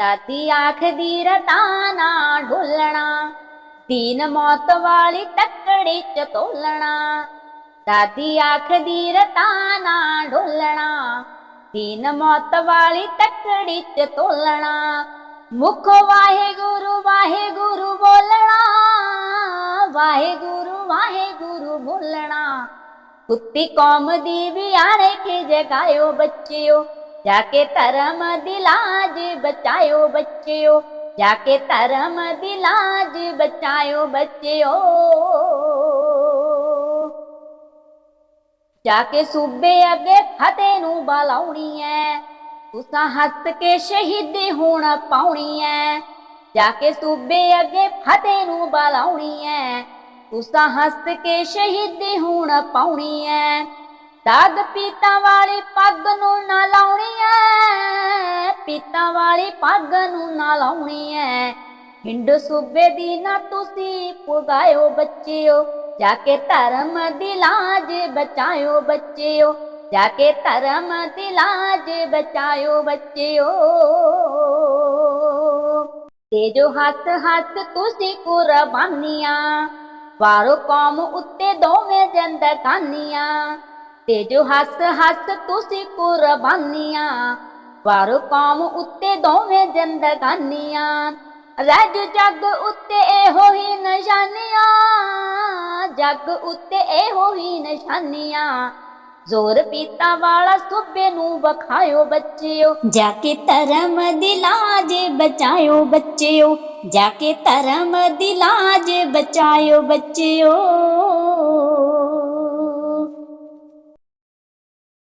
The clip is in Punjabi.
ਦਾਦੀ ਆਖਦੀ ਰਤਾ ਨਾ ਢੋਲਣਾ ਦੀਨ ਮੌਤ ਵਾਲੀ ਤੱਕੜੀ ਚ ਤੋਲਣਾ। ਦਾਦੀ ਆਖਦੀ ਰਤਾ ਨਾ ਢੋਲਣਾ ਦੀਨ ਮੌਤ ਵਾਲੀ ਤੱਕੜੀ ਚ ਤੋਲਣਾ। ਮੁਖ ਵਾਹਿਗੁਰੂ ਵਾਹਿਗੁਰੂ ਬੋਲਣਾ। ਵਾਹਿਗੁਰੂ ਵਾਹਿਗੁਰੂ ਬੋਲਣਾ। ਕੁੱਤੀ ਕੌਮ ਦੀ ਵੀ ਆਣੇ ਕੇ ਜਗਾਇਓ ਬੱਚਿਓ। ਜਾ ਕੇ ਧਰਮ ਦੀ ਲਾਜ ਬਚਾਇਓ ਬੱਚਿਓ ਜਾ ਕੇ ਧਰਮ ਦੀ ਲਾਜ ਬਚਾਇਓ ਬੱਚਿਓ ਜਾ ਕੇ ਸੂਬੇ ਅੱਗੇ ਫਤਿਹ ਨੂੰ ਬਲਾਉਣੀ ਐ ਤੁਸਾਂ ਹੱਸ ਕੇ ਸ਼ਹੀਦੀ ਹੋਣ ਪਾਉਣੀ ਐ ਜਾ ਕੇ ਸੂਬੇ ਅੱਗੇ ਫਤਿਹ ਨੂੰ ਬਲਾਉਣੀ ਐ ਤੁਸਾਂ ਹੱਸ ਕੇ ਸ਼ਹੀਦੀ ਹੋਣ ਪਾਉਣੀ ਐ ਦਾਗ ਪੀਤਾ ਵਾਲੀ ਪੱਗ ਨੂੰ ਨਾ ਲਾਉਣੀ ਐ ਵਾਲੀ ਪੱਗ ਨੂੰ ਨਾ ਲਾਉਣੀ ਐ। ਹਿੰਦ ਸੂਬੇ ਦੀ ਨਾ ਤੁਸੀਂ ਪੁਗਾਇਓ ਬੱਚਿਓ। ਜਾ ਕੇ ਧਰਮ ਦੀ ਲਾਜ ਬਚਾਇਓ ਬੱਚਿਓ। ਜਾ ਕੇ ਧਰਮ ਦੀ ਲਾਜ ਬਚਾਇਓ ਬੱਚਿਓ। ਤੇ ਜੋ ਹੱਥ ਹੱਥ ਤੁਸੀਂ ਕੁਰਬਾਨੀਆਂ, ਵਾਰੋ ਕੌਮ ਉੱਤੇ ਦੋਵੇਂ ਜ਼ਿੰਦਗਾਨੀਆਂ। ਤੇ ਜੋ ਹੱਸ ਹੱਸ ਤੁਸੀਂ ਕੁਰਬਾਨੀਆਂ ਵਾਰੋ ਕੌਮ ਉੱਤੇ ਦੋਵੇਂ ਜ਼ਿੰਦਗਾਨੀਆਂ। ਰੱਜ ਜੱਗ ਉੱਤੇ ਇਹੋ ਹੀ ਨਿਸ਼ਾਨੀਆਂ। ਜੱਗ ਉੱਤੇ ਇਹੋ ਹੀ ਨਿਸ਼ਾਨੀਆਂ। ਜ਼ੋਰ ਪੀਤਾ ਵਾਲਾ ਸੂਬੇ ਨੂੰ ਵਖਾਇਓ ਬੱਚਿਓ। ਜਾ ਕੇ ਧਰਮ ਦੀ ਲਾਜ ਬਚਾਇਓ ਬੱਚਿਓ। ਜਾ ਕੇ ਧਰਮ ਦੀ ਲਾਜ ਬਚਾਇਓ ਬੱਚਿਓ।